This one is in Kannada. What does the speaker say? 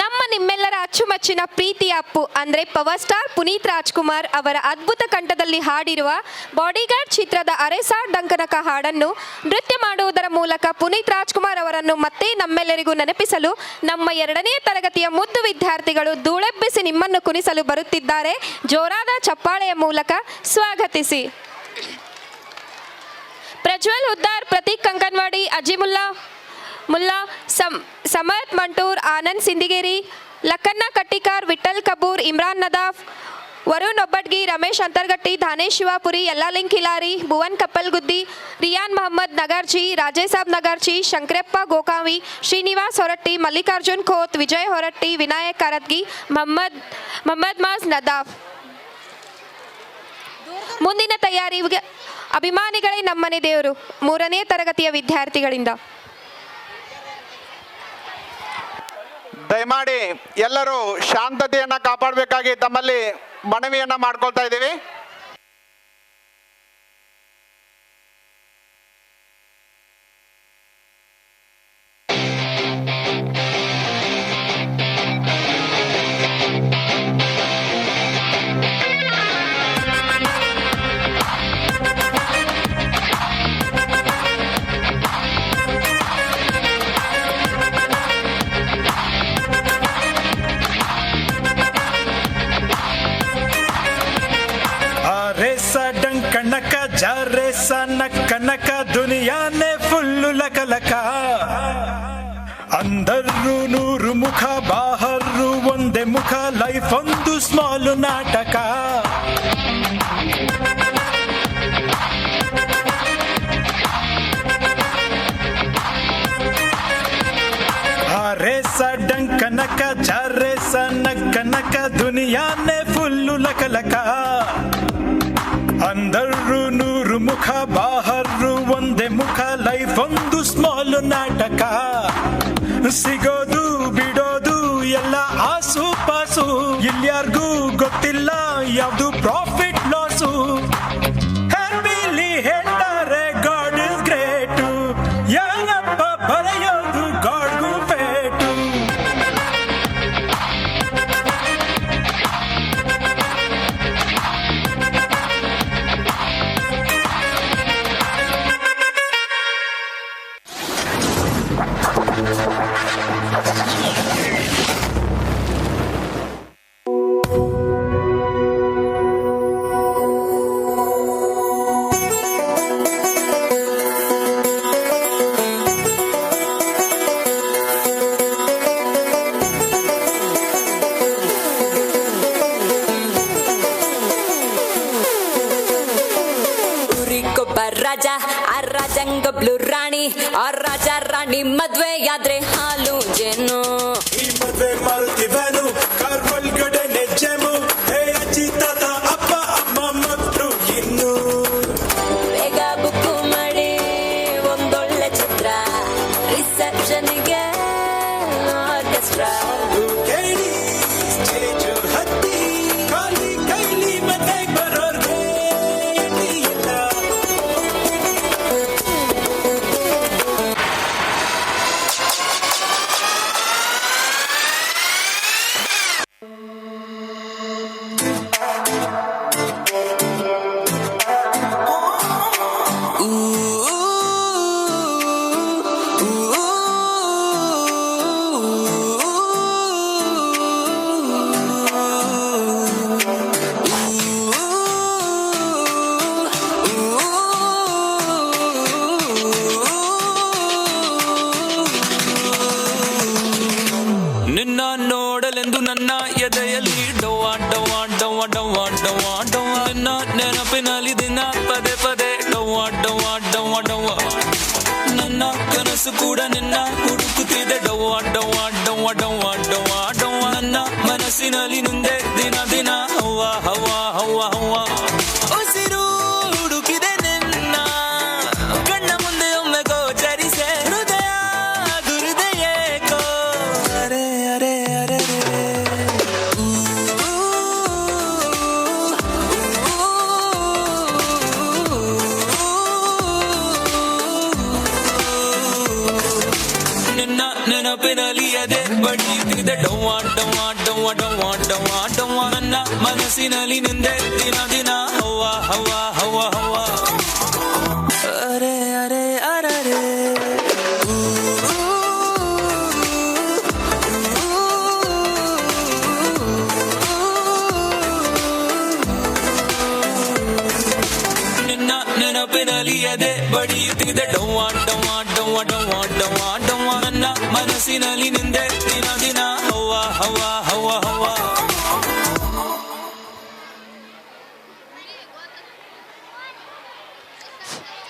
ನಮ್ಮ ನಿಮ್ಮೆಲ್ಲರ ಅಚ್ಚುಮಚ್ಚಿನ ಪ್ರೀತಿ ಅಪ್ಪು, ಅಂದ್ರೆ ಪವರ್ ಸ್ಟಾರ್ ಪುನೀತ್ ರಾಜ್ಕುಮಾರ್ ಅವರ ಅದ್ಭುತ ಕಂಠದಲ್ಲಿ ಹಾಡಿರುವ ಬಾಡಿಗಾರ್ಡ್ ಚಿತ್ರದ ಅರೆಸಾರ್ ಡಂಕನಕ ಹಾಡನ್ನು ನೃತ್ಯ ಮಾಡುವುದರ ಮೂಲಕ ಪುನೀತ್ ರಾಜ್ಕುಮಾರ್ ಅವರನ್ನು ಮತ್ತೆ ನಮ್ಮೆಲ್ಲರಿಗೂ ನೆನಪಿಸಲು ನಮ್ಮ ಎರಡನೇ ತರಗತಿಯ ಮುದ್ದು ವಿದ್ಯಾರ್ಥಿಗಳು ಧೂಳೆಬ್ಬಿಸಿ ನಿಮ್ಮನ್ನು ಕುಣಿಸಲು ಬರುತ್ತಿದ್ದಾರೆ. ಜೋರಾದ ಚಪ್ಪಾಳೆಯ ಮೂಲಕ ಸ್ವಾಗತಿಸಿ. ಪ್ರಜ್ವಲ್ ಉದ್ದಾರ್, ಪ್ರತೀಕ್ ಕಂಕನ್ವಾಡಿ ಅಜಿಮುಲ್ಲಾ, ಮುಲ್ಲಾ ಸಮ್ ಮಂಟೂರ್, ಆನಂದ್ ಸಿಂದಿಗೇರಿ ಲಕ್ಕನ್ನ ಕಟ್ಟಿಕಾರ್ ವಿಠಲ್ ಕಬೂರ್ ಇಮ್ರಾನ್ ನದಾಫ್, ವರುಣ್ ಒಬ್ಬಡ್ಗಿ ರಮೇಶ್ ಅಂತರ್ಗಟ್ಟಿ, ಧಾನೇಶ್ ಶಿವಾಪುರಿ, ಯಲ್ಲಾಲಿಂಗ್ ಖಿಲಾರಿ ಭುವನ್ ಕಪ್ಪಲ್ಗುದ್ದಿ, ರಿಯಾನ್ ಮೊಹಮ್ಮದ್ ನಗರ್ಜಿ, ರಾಜೇಸಾಬ್ ನಗರ್ಜಿ, ಶಂಕರಪ್ಪ ಗೋಕಾವಿ, ಶ್ರೀನಿವಾಸ್ ಹೊರಟ್ಟಿ, ಮಲ್ಲಿಕಾರ್ಜುನ್ ಖೋತ್, ವಿಜಯ್ ಹೊರಟ್ಟಿ, ವಿನಾಯಕ್ ಕರತ್ಗಿ ಮೊಹಮ್ಮದ್ ಮೊಹಮ್ಮದ್ ಮಾಸ್ ನದಾಫ್. ಮುಂದಿನ ತಯಾರಿಗೆ ಅಭಿಮಾನಿಗಳೇ ನಮ್ಮನೆ ದೇವರು. ಮೂರನೇ ತರಗತಿಯ ವಿದ್ಯಾರ್ಥಿಗಳಿಂದ. ದಯಮಾಡಿ ಎಲ್ಲರೂ ಶಾಂತತೆಯನ್ನ ಕಾಪಾಡಬೇಕಾಗಿ ತಮ್ಮಲ್ಲಿ ಮನವಿಯನ್ನ ಮಾಡ್ಕೊಳ್ತಾ ಇದ್ದೀವಿ. ಕನಕ ದುನಿಯಾನೆ ಫುಲ್ಲು ಲಕಲಕ ಅಂದರು ನೂರು ಮುಖ ಬಾಹರು ಒಂದೇ ಮುಖ ಲೈಫ್ ಒಂದು ಸ್ಮಾಲ್ ನಾಟಕ ಅರೆ ಸಡನ್ ಕನಕ ಜಾರೆ ಸನ ಕನಕ ದುನಿಯಾನೆ ಫುಲ್ಲು ಲಕಲಕ ಅಂದರು ನೂರು ನಾಟಕ ಸಿಗೋದು ಬಿಡೋದು ಎಲ್ಲ ಆಸು ಪಾಸು. ಇಲ್ಯಾರ್ಗೂ ಗೊತ್ತಿಲ್ಲ ಯಾವ್ದು ರಾಜ ಆ ಬ್ಲೂ ರಾಣಿ ಆ ರಾಜ ರಾಣಿ ಮದ್ವೆ ಆದ್ರೆ ಹಾಲು ಜೇನು. ಈ ಮದ್ವೆ ಗಡೆ ನೆಜ್ಜೆಮು ಹೇ ಅಜ್ಜಿ ತಾತ ಅಪ್ಪ ಅಮ್ಮ ಮಕ್ಕಳು ಇನ್ನು. ಬೇಗ ಮಾಡಿ ಒಂದೊಳ್ಳೆ ಚಿತ್ರ ರಿಸೆಪ್ಷನ್ಗೆ ಆರ್ಕೆಸ್ಟ್ರಾ ಡವ್ವ ನನ್ನ ಕನಸು ಕೂಡ ನಿನ್ನ ಹುಡುಕುತ್ತಿದೆ. ಡವ್ವ ಡವ್ವ ಡವ್ವ ಡವ್ವ ಡವ್ವ ಡವ್ವ ನನ್ನ ಮನಸ್ಸಿನಲ್ಲಿ ನಿಂದೆ ದಿನ ದಿನ ಹವ್ವ ಹವ್ವ ಹವ್ವ ಹವ್ವ. ನೆನಪಿನಲ್ಲಿ ಎದೆ ಬಡಿಯುತ್ತಿದೆ ಡವ್ವ ಡವ್ವ ಡವ್ವ ಡವ್ವ ಡವ್ವ ಡವ್ವ ನನ್ನ ಮನಸ್ಸಿನಲ್ಲಿ ನಿಂದೆ ದಿನ ದಿನ ಹವ್ವ ಹವ್ವ ಹವ್ವ ಹವ್ವ. ಅರೆ ಅರೆ, ಅರರೆ. ನಿನ್ನ ನೆನಪಿನಲ್ಲಿ ಎದೆ ಬಡಿಯುತ್ತಿದೆ ಡವ್ವ ಡವ್ವ ಡವ್ವ ಡವ್ವ ಡವ್ವ adrenaline in there